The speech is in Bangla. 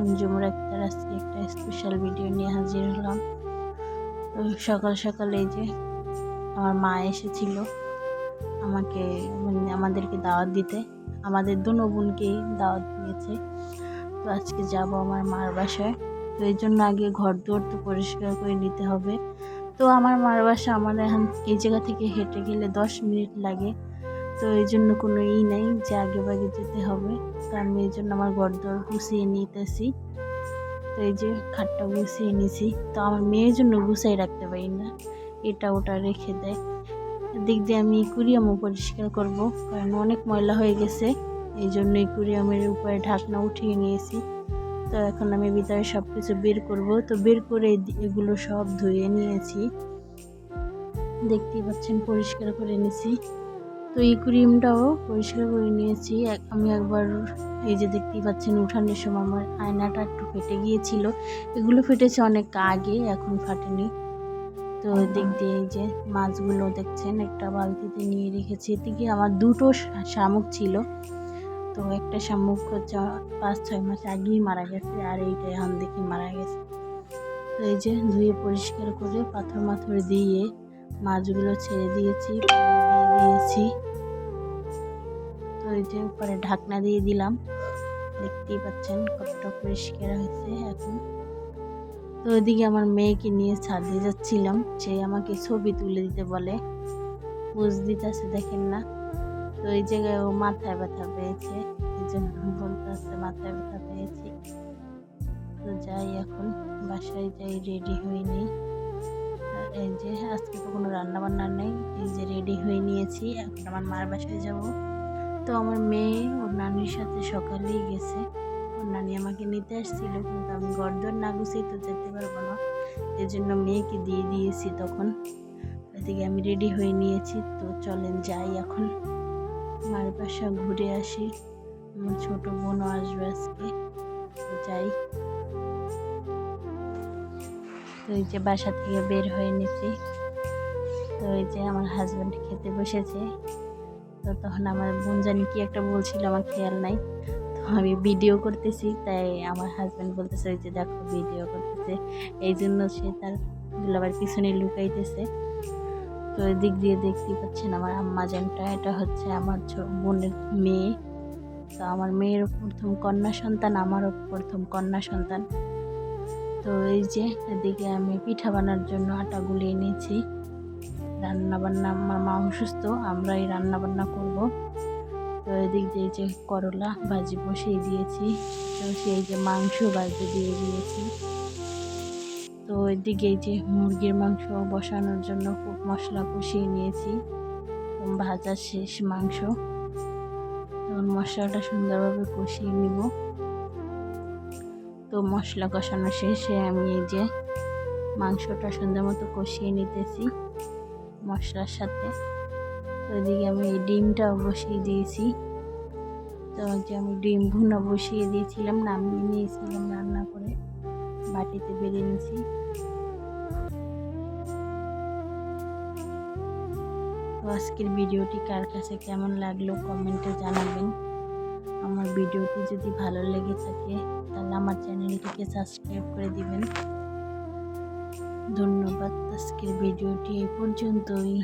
আমি জুমুর আক্তার আজকে একটা স্পেশাল ভিডিও নিয়ে হাজির হলাম। সকাল সকাল এই যে আমার মা এসেছিল আমাকে মানে আমাদেরকে দাওয়াত দিতে। আমাদের দুনো বোনকেই দাওয়াত দিয়েছে। তো আজকে যাব আমার মার বাসায়। তো এই জন্য আগে ঘর দুয়ার তো পরিষ্কার করে নিতে হবে। তো আমার মার বাসা আমার এখন এই জায়গা থেকে হেঁটে গেলে দশ মিনিট লাগে। তো এই জন্য কোনো ই নেই যে আগে বাগে যেতে হবে। তো আমি এই জন্য আমার ঘর দর গুছিয়ে নিতেছি। তো এই যে খাটটা গুছিয়ে নিছি। তো আমার মেয়ের জন্য গুছাই রাখতে পারি না। এটা ওটা রেখে দেয়। দিক দিয়ে আমি কুরিয়ামও পরিষ্কার করব, কারণ অনেক ময়লা হয়ে গেছে। এই জন্য কুরিয়ামের উপরে ঢাকনা উঠিয়ে নিয়েছি। তো এখন আমি ভিতরে সব কিছু বের করব। তো বের করে এগুলো সব ধুয়ে নিয়েছি। দেখতেই পাচ্ছেন, পরিষ্কার করে নিয়েছি তো এই ক্রিমটাও পরিষ্কার করে নিয়েছি। আমি একবার এই যে দেখতেই পাচ্ছেন উঠানের সময় আমার আয়নাটা একটু ফেটে গিয়েছিল। এগুলো ফেটেছে অনেক আগে, এখন ফাটেনি। তো দিক দিয়ে এই যে মাছগুলো দেখছেন, একটা বালতিতে নিয়ে রেখেছি। এদিকে আমার দুটো শামুক ছিল। তো একটা শামুক হচ্ছে পাঁচ, ছয় মাস আগেই মারা গেছে আর এইটা এখন দেখি মারা গেছে। তো এই যে ধুয়ে পরিষ্কার করে পাথর মাথর দিয়ে মাছগুলো ছেড়ে দিয়েছি। দিয়েছি তো এই যে পরে ঢাকনা দিয়ে দিলাম। দেখতেই পাচ্ছেন কতটা পরিষ্কার হয়েছে এখন। তো ওইদিকে আমার মেয়েকে নিয়ে ছাদে যাচ্ছিলাম। সে আমাকে ছবি তুলে দিতে বলে, বুঝ দিতেছে, দেখেন না। তো এই জায়গায় ও মাথায় ব্যথা পেয়েছে, এই জন্য বলতেছে মাথায় ব্যথা পেয়েছি। তো যাই এখন, বাসায় যাই রেডি হয়ে নেই। এই যে আজকে তো কোনো রান্না বান্না নেই। এই যে রেডি হয়ে নিয়েছি। এখন আমার মার বাসায় যাব। তো আমার মেয়ে ওর নানির সাথে সকালেই গেছে। ওর নানি আমাকে নিতে আসছিল, কিন্তু আমি গর্দর না গুছিয়ে তো যেতে পারব না। এই জন্য মেয়েকে দিয়ে দিয়েছি তখন। এদিকে আমি রেডি হয়ে নিয়েছি। তো চলেন যাই এখন। মার বাসা ঘুরে আসি। আমার ছোট বোনও আসবে আজকে। যাই। তো এই যে বাসা থেকে বের হয়ে নিয়েছি তো এই যে আমার হাজব্যান্ড খেতে বসেছে। তো তখন আমার বোন জানি কি একটা বলছিল, আমার খেয়াল নাই। তো আমি ভিডিও করতেছি, তাই আমার হাজব্যান্ড বলতেছে, ওই যে দেখো ভিডিও করতেছে। এই জন্য সে তার দুলাবার পিছনে লুকাইতেছে। তো এদিক দিয়ে দেখতে পাচ্ছেন আমার আম্মা জানটা, এটা হচ্ছে আমার বোনের মেয়ে। তো আমার মেয়ের প্রথম কন্যা সন্তান, আমারও প্রথম কন্যা সন্তান। তো এই যে এদিকে আমি পিঠা বানার জন্য আটা গুলিয়ে নিয়েছি রান্না বান্না আমার মা অসুস্থ, আমরাই রান্না বান্না করব। তো এদিক দিয়ে যে করলা ভাজি বসিয়ে দিয়েছি, তো সেই যে মাংস ভাজি দিয়ে দিয়েছি। তো এদিকে এই যে মুরগির মাংস বসানোর জন্য খুব মশলা কষিয়ে নিয়েছি ভাজা শেষ মাংস। তখন মশলাটা সুন্দরভাবে কষিয়ে নিব। তো মশলা কষানো শেষে আমি এই যে মাংসটা সুন্দর মতো কষিয়ে নিতেছি মশলার সাথে। তো এদিকে আমি এই ডিমটাও বসিয়ে দিয়েছি। তো যে আমি ডিম ভুনা বসিয়ে দিয়েছিলাম, নামিয়ে নিয়েছিলাম রান্না করে, বাটিতে বেরিয়ে নিয়েছি। তো আজকের ভিডিওটি কার কাছে কেমন লাগল কমেন্টে জানাবেন। আমার ভিডিওটি যদি ভালো লেগে থাকে, তাহলে আমার চ্যানেলটিকে সাবস্ক্রাইব করে দিবেন। ধন্যবাদ। আজকের ভিডিওটি এই পর্যন্তই।